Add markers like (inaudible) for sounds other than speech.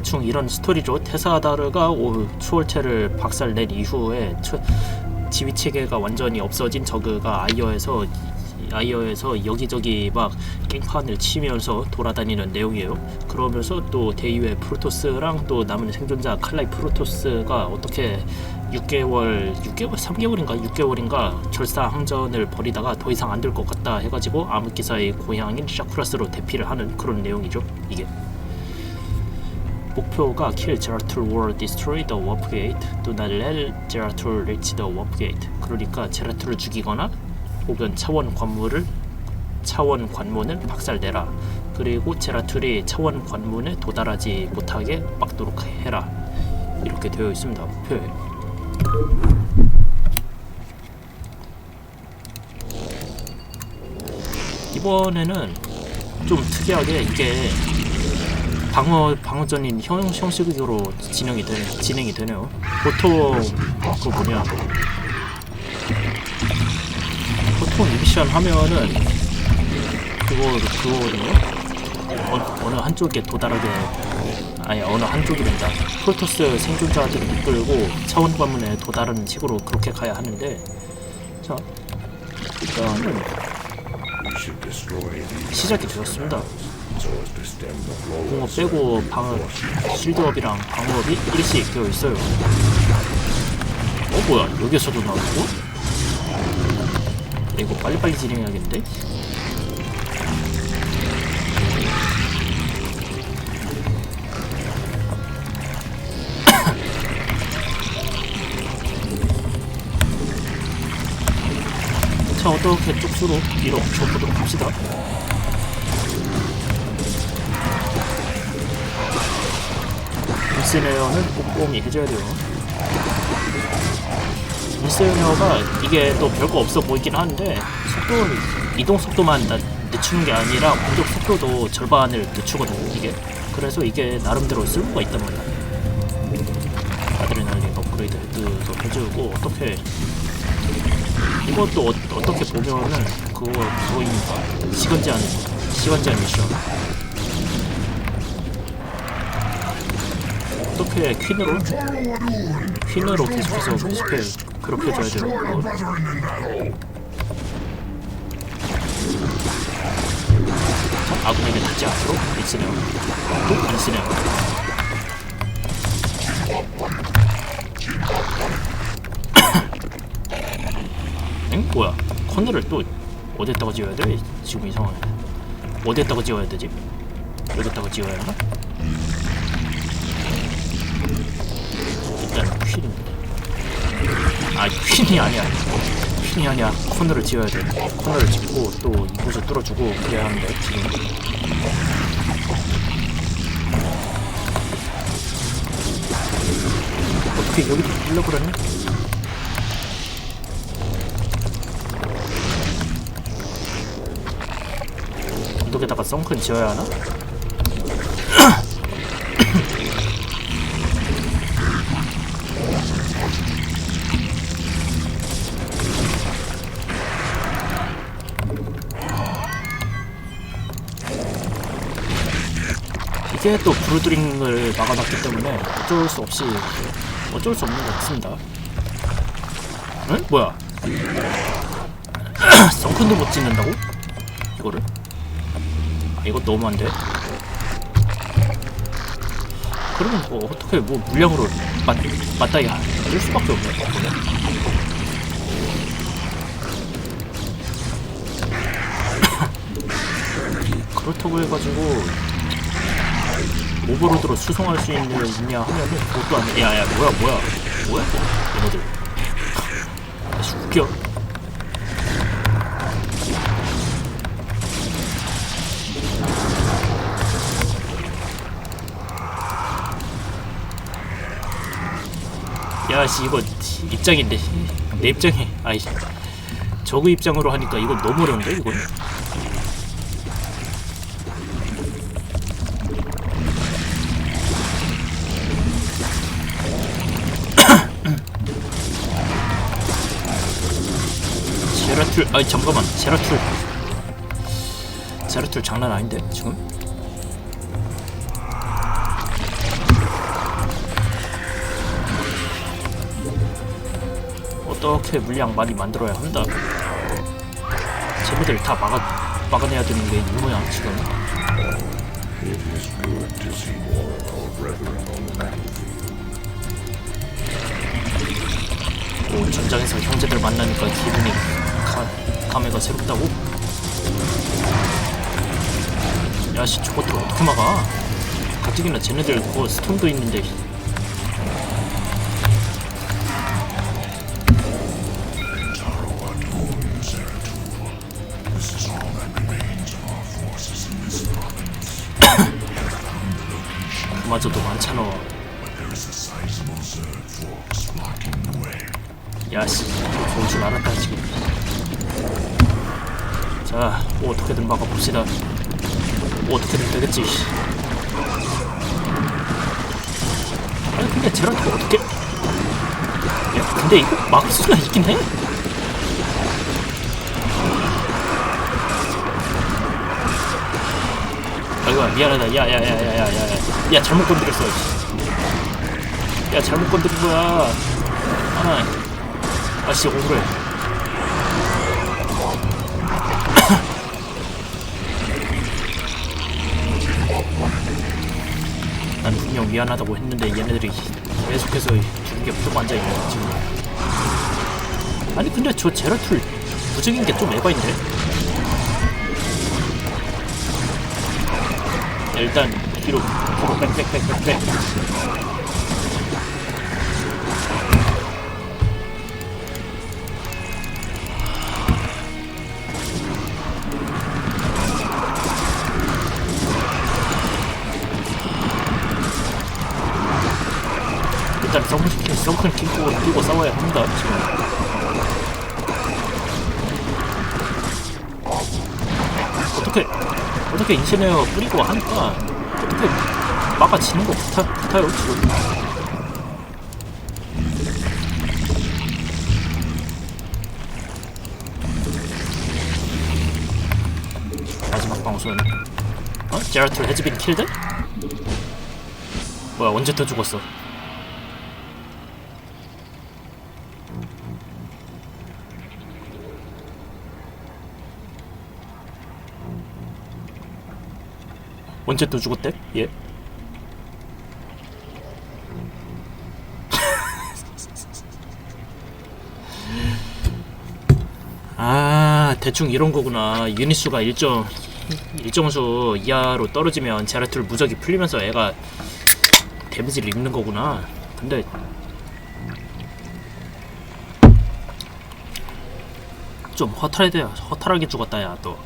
대충 이런 스토리죠. 테사다르가 오, 추월체를 박살낸 이후에 처- 지휘 체계가 완전히 없어진 저그가 아이어에서 아이어에서 여기저기 막 깽판을 치면서 돌아다니는 내용이에요. 그러면서 또 대의회 프로토스랑 또 남은 생존자 칼라이 프로토스가 어떻게 6개월, 6개월, 3개월인가 6개월인가 결사 항전을 벌이다가 더 이상 안 될 것 같다 해가지고 암흑기사의 고향인 샤쿠라스로 대피를 하는 그런 내용이죠. 이게. 목표가 kill 제라툴 war destroy the warp gate. not let 제라툴 reach the warp gate. 그러니까 제라툴을 죽이거나 혹은 차원 관문을 차원 관문을 박살내라. 그리고 제라툴이 차원 관문에 도달하지 못하게 막도록 해라. 이렇게 되어 있습니다. 목표에 이번에는 좀 특이하게 이게 방어 방어전인 형, 형식으로 진행이 되 진행이 되네요. 보통 그 뭐냐 보통 이 미션 하면은 그거 그거거든요. 어, 어느 한쪽에 도달하게 아니 어느 한쪽이 된다. 프로토스 생존자들을 이끌고 차원 관문에 도달하는 식으로 그렇게 가야 하는데 자 일단은 시작이 되었습니다. Of 빼고 방어 실드업이랑 방어업이 1씩 되어 있어요. 어 뭐야 여기서도 나오고? 이거 빨리빨리 진행해야겠는데? 자 어떻게 쪽수로 밀어붙여보도록 합시다. 인스네어는 꼼꼼히 해줘야 돼요. 인스네어가 이게 또 별거 없어 보이긴 하는데 속도는 이동 속도만 나- 늦추는 게 아니라 공격 속도도 절반을 늦추거든요. 이게 그래서 이게 나름대로 쓸모가 있단 말이야. 아드레날린 업그레이드 헤드도 해주고 어떻게 이것도 어, 어떻게 보면은 그거 그거입니다. 시간 제한 시간 제한 미션. 어떻게 퀸으로 퀸으로 계속해서 계속해 괴롭혀줘야 돼요. 자, 아군에게 닿지 않도록 리스네요. 또 리스네요. 응? (coughs) 뭐야? 커널을 또 어디에다가 지어야 돼? 지금 이 상황에 어디에다가 지어야 되지? 여기다가 지어야 하나? 퀸이 아니야. 퀸이 아니야. 코너를 지어야 돼. 코너를 짓고 또 이곳을 뚫어주고 그래야 하는데 지금. 어떻게 여기도 뚫려 그러니? 이쪽에다가 썬큰 지어야 하나? 이게 또 브루드링을 막아놨기 때문에 어쩔 수 없이 어쩔 수 없는 것 같습니다. 응? 뭐야? (clears throat) 썬큰도 못 찍는다고? 이거를? 아, 이거 너무 안 돼. 그러면 뭐 어떻게 뭐 물량으로 맞 맞다이 할 수밖에 없네. (clears throat) 그렇다고 해가지고 오버로드로 수송할 수 있는 있냐 하면은 그것도 안 돼. 야야 뭐야 뭐야 뭐야 얘네들. 아씨 웃겨. 야씨 이거 입장인데 내 입장에 아이 저그 입장으로 하니까 이거 너무 어려운데 이건 제라툴 아 잠깐만. 제라툴. 제라툴 장난 아닌데 지금? 어떻게 물량 많이 만들어야 한다? 쟤네들 다 막아, 막아내야 되는 게 이모야 지금. 오 전장에서 형제들 만나니까 기분이 감회가 새롭다고? 야씨 저것들 어떻게 막아? 가뜩이나 쟤네들 그거 스톤도 있는데 (coughs) 그마저도 많잖아 야씨 좋은 줄 알았다 지금 자 어떻게든 막아봅시다 어떻게든 되겠지 씨. 아니 근데 쟤한테 어떻게 야 근데 이거 막을 수가 있긴 해? 아이고 미안하다 야야야야야야야 야 잘못 건드렸어 씨. 야 잘못 건드린 거야 하나 아씨 억울해 미안하다고 했는데 얘네들이 계속해서 죽이게 풀고 앉아있네 지금 아니 근데 저 제라툴 무적인 게 좀 에바인데? 일단 뒤로. 뒤로 빽빽빽빽빽 썬큰 썬큰 끼고 끼고 싸워야 합니다 지금. 어떻게 어떻게 인신에어 뿌리고 하니까 어떻게 막아치는 거 같아, 같아요 지금. 마지막 방송. 어? 제라툴 해즈빈 킬드? 뭐야 언제 또 죽었어? 언제 또 죽었대? 예? (laughs) 아 대충 이런 거구나 유닛 수가 일정 일정 수 이하로 떨어지면 제라툴 무적이 풀리면서 애가 데미지를 입는 거구나 근데 좀 허탈해 허탈하게 죽었다 야또